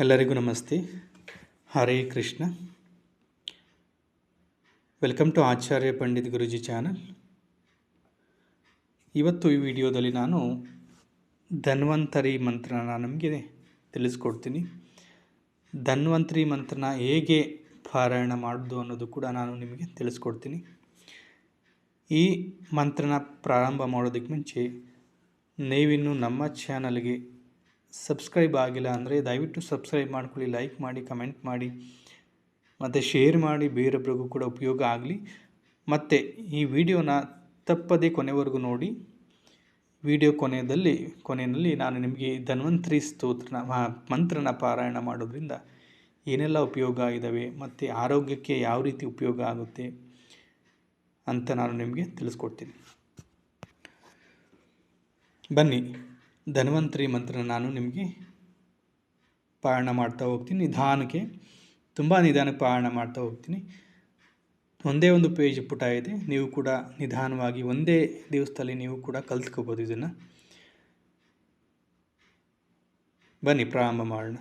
ಎಲ್ಲರಿಗೂ ನಮಸ್ತೆ. Hare Krishna. Welcome to Acharya Pandit Guruji channel ಇವತ್ತು ಈ ವಿಡಿಯೋದಲ್ಲಿ ನಾನು ಧನ್ವಂತರಿ ಮಂತ್ರನ ನಮಗೆ ತಿಳಿಸ್ಕೊಡ್ತೀನಿ. ಧನ್ವಂತರಿ ಮಂತ್ರನ ಹೇಗೆ ಪಾರಾಯಣ ಮಾಡೋದು ಅನ್ನೋದು ಕೂಡ ನಾನು ನಿಮಗೆ ತಿಳಿಸ್ಕೊಡ್ತೀನಿ. ಈ ಮಂತ್ರನ ಪ್ರಾರಂಭ ಮಾಡೋದಕ್ಕೆ ಮುಂಚೆ ನೀವಿನ್ನು ನಮ್ಮ ಚಾನಲ್ಗೆ ಸಬ್ಸ್ಕ್ರೈಬ್ ಆಗಿಲ್ಲ ಅಂದರೆ ದಯವಿಟ್ಟು ಸಬ್ಸ್ಕ್ರೈಬ್ ಮಾಡ್ಕೊಳ್ಳಿ, ಲೈಕ್ ಮಾಡಿ, ಕಮೆಂಟ್ ಮಾಡಿ. ಮತ್ತು ಶೇರ್ ಮಾಡಿ ಬೇರೊಬ್ಬರಿಗೂ ಕೂಡ ಉಪಯೋಗ ಆಗಲಿ. ಮತ್ತು ಈ ವಿಡಿಯೋನ ತಪ್ಪದೇ ಕೊನೆವರೆಗೂ ನೋಡಿ. ವಿಡಿಯೋ ಕೊನೆಯಲ್ಲಿ ಕೊನೆಯಲ್ಲಿ ನಾನು ನಿಮಗೆ ಧನ್ವಂತರಿ ಸ್ತೋತ್ರನ ಮಂತ್ರನ ಪಾರಾಯಣ ಮಾಡೋದ್ರಿಂದ ಏನೆಲ್ಲ ಉಪಯೋಗ ಇದ್ದಾವೆ, ಮತ್ತು ಆರೋಗ್ಯಕ್ಕೆ ಯಾವ ರೀತಿ ಉಪಯೋಗ ಆಗುತ್ತೆ ಅಂತ ನಾನು ನಿಮಗೆ ತಿಳಿಸ್ಕೊಡ್ತೀನಿ. ಬನ್ನಿ. ಧನ್ವಂತರಿ ಮಂತ್ರ ನಾನು ನಿಮಗೆ ಪಾರಾಯಣ ಮಾಡ್ತಾ ಹೋಗ್ತೀನಿ. ನಿಧಾನಕ್ಕೆ, ತುಂಬ ನಿಧಾನಕ್ಕೆ ಪಾರಾಯಣ ಮಾಡ್ತಾ ಹೋಗ್ತೀನಿ. ಒಂದೇ ಒಂದು ಪೇಜ್ ಪುಟ ಇದೆ. ನೀವು ಕೂಡ ನಿಧಾನವಾಗಿ ಒಂದೇ ದಿವಸದಲ್ಲಿ ನೀವು ಕೂಡ ಕಲ್ತ್ಕೋಬೋದು ಇದನ್ನು. ಬನ್ನಿ, ಪ್ರಾರಂಭ ಮಾಡೋಣ.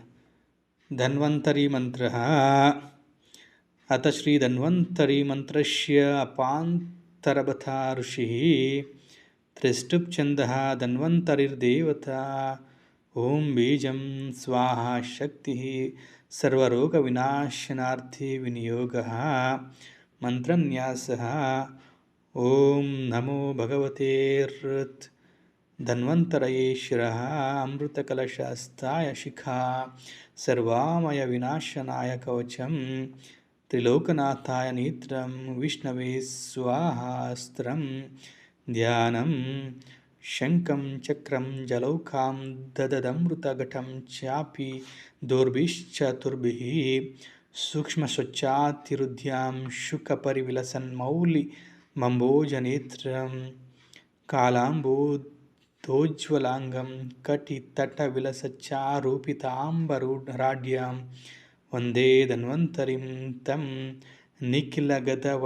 ಧನ್ವಂತರಿ ಮಂತ್ರ. ಅಥ ಶ್ರೀ ಧನ್ವಂತರಿ ಮಂತ್ರಸ್ಯ ಅಪಾಂತರಬಥ ಋಷಿ. त्रिष्टुप्छन्दः धन्वन्तरिर्देवता। ॐ बीजं स्वाहा शक्तिः सर्वरोगविनाशनार्थे विनियोगः। मन्त्रन्यासः ॐ नमो भगवतेर् धन्वन्तरये शिरः अमृतकलशास्ताय शिखा। सर्वामयविनाशनाय कवचं। त्रिलोकनाथाय नेत्रं विष्णवे स्वाहास्त्रम् ध्यानं शङ्खं चक्रं जलौकां दददमृतघटं चापि दोर्भिश्चतुर्भिः सूक्ष्मस्वच्छातिरुद्ध्यां शुकपरिविलसन्मौलिमम्बोजनेत्रं कालाम्बोधोज्ज्वलाङ्गं कटितटविलसच्चारूपिताम्बरुराढ्यां वन्दे धन्वन्तरिं तं निखिलगतव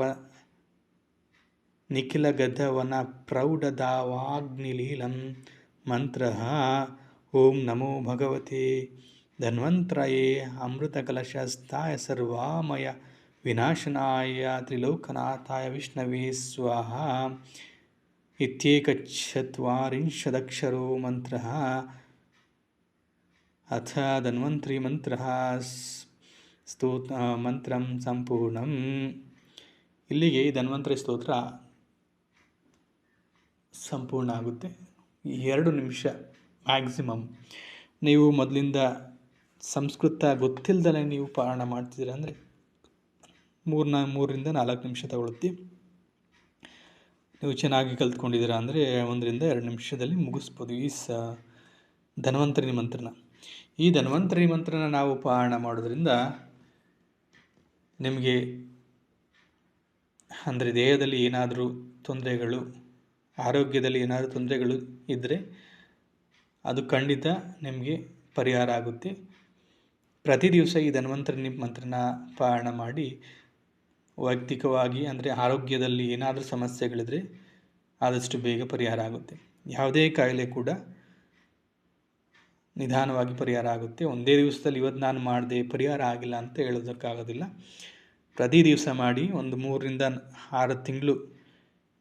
ನಿಖಿಲಗದವನ ಪ್ರೌಢದಾವಾಗ್ನಿಲೀಲಂ ಮಂತ್ರ ಓಂ ನಮೋ ಭಗವತೆ ಧನ್ವಂತರಯೇ ಅಮೃತಕಲಶಸ್ಥಾಯ ಸರ್ವಾಮಯ ವಿನಾಶನಾಯ ತ್ರಿಲೋಕನಾಥಾಯ ವಿಷ್ಣವೇ ಸ್ವಾಹ ಇತ್ಯೇಕಚತ್ವರಿಂಶದಕ್ಷರೋ ಮಂತ್ರ ಅಥ ಧನ್ವಂತ್ರಿ ಮಂತ್ರ ಸ್ತೋತ್ ಮಂತ್ರಂ ಸಂಪೂರ್ಣಂ. ಇಲ್ಲಿಗೆ ಈ ಧನ್ವಂತರಿ ಸ್ತೋತ್ರ ಸಂಪೂರ್ಣ ಆಗುತ್ತೆ. ಎರಡು ನಿಮಿಷ ಮ್ಯಾಕ್ಸಿಮಮ್ ನೀವು ಮೊದಲಿಂದ ಸಂಸ್ಕೃತ ಗೊತ್ತಿಲ್ಲದಲೇ ನೀವು ಪಾರಾಯಣ ಮಾಡ್ತಿದ್ದೀರ ಅಂದರೆ ಮೂರ್ನ, ಮೂರರಿಂದ ನಾಲ್ಕು ನಿಮಿಷ ತಗೊಳುತ್ತೆ ನೀವು ಚೆನ್ನಾಗಿ ಕಲ್ತ್ಕೊಂಡಿದ್ದೀರಾ ಅಂದರೆ ಒಂದರಿಂದ ಎರಡು ನಿಮಿಷದಲ್ಲಿ ಮುಗಿಸ್ಬೋದು. ಈ ಸ ಧನ್ವಂತರಿ ಮಂತ್ರನ ಈ ಧನ್ವಂತರಿ ಮಂತ್ರನ ನಾವು ಪಾರಾಯಣ ಮಾಡೋದ್ರಿಂದ ನಿಮಗೆ ಅಂದರೆ ದೇಹದಲ್ಲಿ ಏನಾದರೂ ತೊಂದರೆಗಳು ಆರೋಗ್ಯದಲ್ಲಿ ಏನಾದರೂ ತೊಂದರೆಗಳು ಇದ್ದರೆ ಅದು ಖಂಡಿತ ನಿಮಗೆ ಪರಿಹಾರ ಆಗುತ್ತೆ. ಪ್ರತಿ ದಿವಸ ಈ ಧನ್ವಂತರಿ ಮಂತ್ರನ ಪಾರಾಯಣ ಮಾಡಿ ವೈಯಕ್ತಿಕವಾಗಿ ಅಂದರೆ ಆರೋಗ್ಯದಲ್ಲಿ ಏನಾದರೂ ಸಮಸ್ಯೆಗಳಿದ್ರೆ ಆದಷ್ಟು ಬೇಗ ಪರಿಹಾರ ಆಗುತ್ತೆ. ಯಾವುದೇ ಕಾಯಿಲೆ ಕೂಡ ನಿಧಾನವಾಗಿ ಪರಿಹಾರ ಆಗುತ್ತೆ. ಒಂದೇ ದಿವಸದಲ್ಲಿ ಇವತ್ತು ನಾನು ಮಾಡಿದೆ ಪರಿಹಾರ ಆಗಿಲ್ಲ ಅಂತ ಹೇಳೋದಕ್ಕಾಗೋದಿಲ್ಲ. ಪ್ರತಿ ದಿವಸ ಮಾಡಿ ಒಂದು ಮೂರರಿಂದ ಆರು ತಿಂಗಳು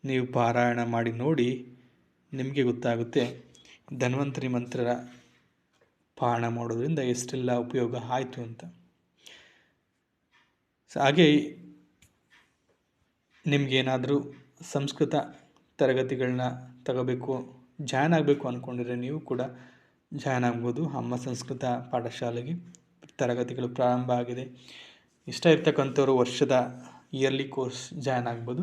ನೀವು ಪಾರಾಯಣ ಮಾಡಿ ನೋಡಿ ನಿಮಗೆ ಗೊತ್ತಾಗುತ್ತೆ ಧನ್ವಂತರಿ ಮಂತ್ರರ ಪಾರಾಯಣ ಮಾಡೋದರಿಂದ ಎಷ್ಟೆಲ್ಲ ಉಪಯೋಗ ಆಯಿತು ಅಂತ. ಹಾಗೆ ನಿಮಗೇನಾದರೂ ಸಂಸ್ಕೃತ ತರಗತಿಗಳನ್ನ ತಗೋಬೇಕು, ಜಾಯ್ನ್ ಆಗಬೇಕು ಅಂದ್ಕೊಂಡಿದ್ರೆ ನೀವು ಕೂಡ ಜಾಯ್ನ್ ಆಗ್ಬೋದು. ಅಮ್ಮ ಸಂಸ್ಕೃತ ಪಾಠಶಾಲೆಗೆ ತರಗತಿಗಳು ಪ್ರಾರಂಭ ಆಗಿದೆ. ಇಷ್ಟ ಇರ್ತಕ್ಕಂಥವ್ರು ವರ್ಷದ ಇಯರ್ಲಿ ಕೋರ್ಸ್ ಜಾಯ್ನ್ ಆಗ್ಬೋದು.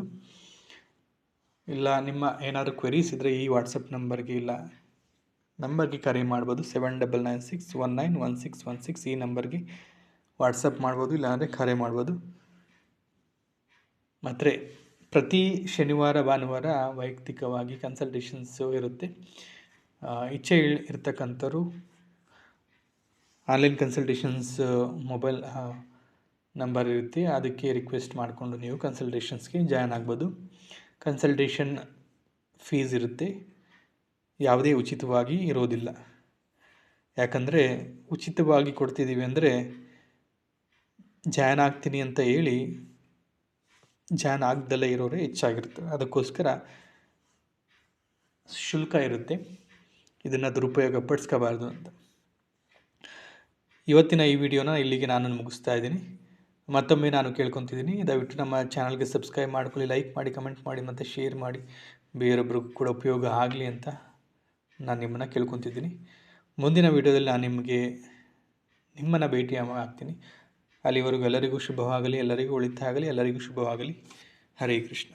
ಇಲ್ಲ, ನಿಮ್ಮ ಏನಾದರೂ ಕ್ವೆರೀಸ್ ಇದ್ದರೆ ಈ ವಾಟ್ಸಪ್ ನಂಬರ್ಗೆ ಇಲ್ಲ. ನಂಬರ್ಗೆ ಕರೆ ಮಾಡ್ಬೋದು seven double nine six one nine one six one six ಈ ನಂಬರ್ಗೆ ವಾಟ್ಸಪ್ ಮಾಡ್ಬೋದು, ಇಲ್ಲಾಂದರೆ ಕರೆ ಮಾಡ್ಬೋದು. ಮತ್ತು ಪ್ರತಿ ಶನಿವಾರ, ಭಾನುವಾರ ವೈಯಕ್ತಿಕವಾಗಿ ಕನ್ಸಲ್ಟೇಷನ್ಸು ಇರುತ್ತೆ. ಇಚ್ಛೆ ಇರ್ತಕ್ಕಂಥವ್ರು ಆನ್ಲೈನ್ ಕನ್ಸಲ್ಟೇಷನ್ಸ್ ಮೊಬೈಲ್ ನಂಬರ್ ಇರುತ್ತೆ. ಅದಕ್ಕೆ ರಿಕ್ವೆಸ್ಟ್ ಮಾಡಿಕೊಂಡು ನೀವು ಕನ್ಸಲ್ಟೇಷನ್ಸ್ಗೆ ಜಾಯ್ನ್ ಆಗ್ಬೋದು. ಕನ್ಸಲ್ಟೇಷನ್ ಫೀಸ್ ಇರುತ್ತೆ. ಯಾವುದೇ ಉಚಿತವಾಗಿ ಇರೋದಿಲ್ಲ. ಯಾಕಂದರೆ ಉಚಿತವಾಗಿ ಕೊಡ್ತಿದ್ದೀವಿ ಅಂದರೆ ಜಾಯ್ನ್ ಆಗ್ತೀನಿ ಅಂತ ಹೇಳಿ ಜಾಯ್ನ್ ಆಗ್ದಲ್ಲೇ ಇರೋರೇ ಹೆಚ್ಚಾಗಿರ್ತಾರೆ ಅದಕ್ಕೋಸ್ಕರ ಶುಲ್ಕ ಇರುತ್ತೆ. ಇದನ್ನು ದುರುಪಯೋಗ ಪಡಿಸ್ಕೋಬಾರ್ದು ಅಂತ. ಇವತ್ತಿನ ಈ ವಿಡಿಯೋನ ಇಲ್ಲಿಗೆ ನಾನು ಮುಗಿಸ್ತಾ ಇದ್ದೀನಿ. ಮತ್ತೊಮ್ಮೆ ನಾನು ಕೇಳ್ಕೊತಿದ್ದೀನಿ. ದಯವಿಟ್ಟು ನಮ್ಮ ಚಾನಲ್ಗೆ ಸಬ್ಸ್ಕ್ರೈಬ್ ಮಾಡ್ಕೊಳ್ಳಿ, ಲೈಕ್ ಮಾಡಿ, ಕಮೆಂಟ್ ಮಾಡಿ, ಮತ್ತು ಶೇರ್ ಮಾಡಿ. ಬೇರೊಬ್ಬರಿಗೂ ಕೂಡ ಉಪಯೋಗ ಆಗಲಿ ಅಂತ ನಾನು ನಿಮ್ಮನ್ನು ಕೇಳ್ಕೊತಿದ್ದೀನಿ. ಮುಂದಿನ ವಿಡಿಯೋದಲ್ಲಿ ನಾನು ನಿಮಗೆ ನಿಮ್ಮನ್ನು ಭೇಟಿ ಆಗ್ತೀನಿ. ಅಲ್ಲಿವರೆಗೂ ಎಲ್ಲರಿಗೂ ಶುಭವಾಗಲಿ, ಎಲ್ಲರಿಗೂ ಒಳಿತಾಗಲಿ ಎಲ್ಲರಿಗೂ ಶುಭವಾಗಲಿ. ಹರೇ ಕೃಷ್ಣ.